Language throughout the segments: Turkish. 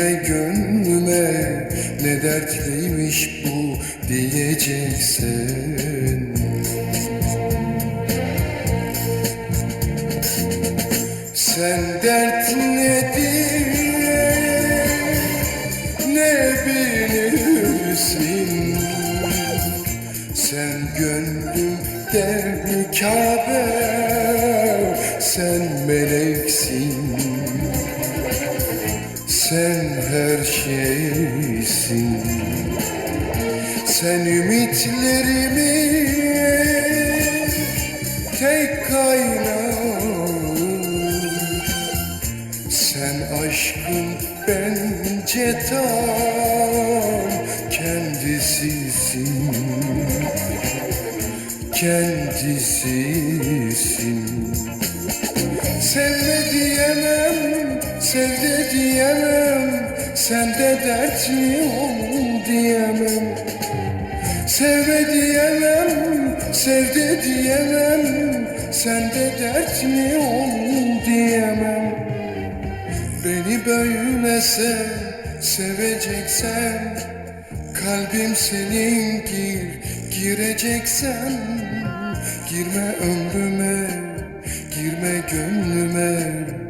girme gönlüme Ne dertliymiş bu diyeceksen Sen dert nedir ne bilirsin? Sen gönlümde Kabe Sen meleksin Sen her şeysin. Sen ümitlerimi tek kaynağım sen aşkın bence tam kendisisin. Kendisisin. Sevme diyemem, sevde diyemem Sende dertli ol diyemem. Sevme diyemem, sevde diyemem Sende dertli ol diyemem. Beni böyle sev, seveceksen Kalbim senin gir, gireceksen Girme ömrüme, girme gönlüme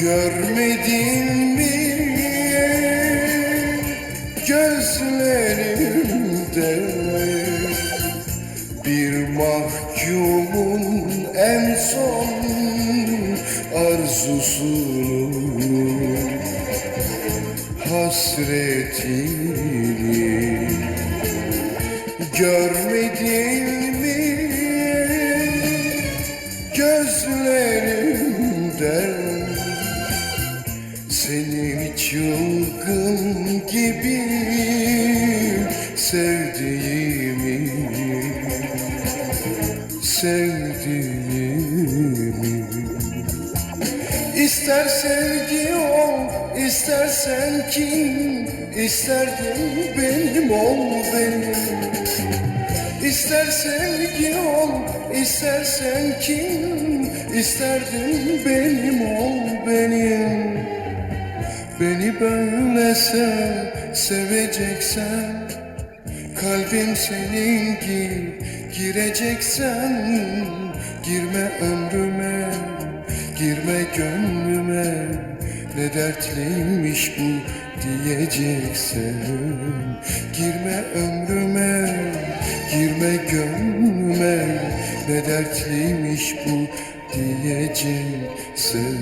Görmedin mi? Gözlerimde bir mahkumun en son arzusunu. Hasretini görmedin sevdiğimi Sevdiğimi. İster sevgi ol, istersen kim İsterdim benim ol benim. İster sevgi ol, istersen kim İsterdim benim ol benim. Beni böyle sev, seveceksen Kalbim senin gir, gireceksen Girme ömrüme, girme gönlüme. Ne dertliymiş bu diyeceksen Girme ömrüme, girme gönlüme. Ne dertliymiş bu diyeceksen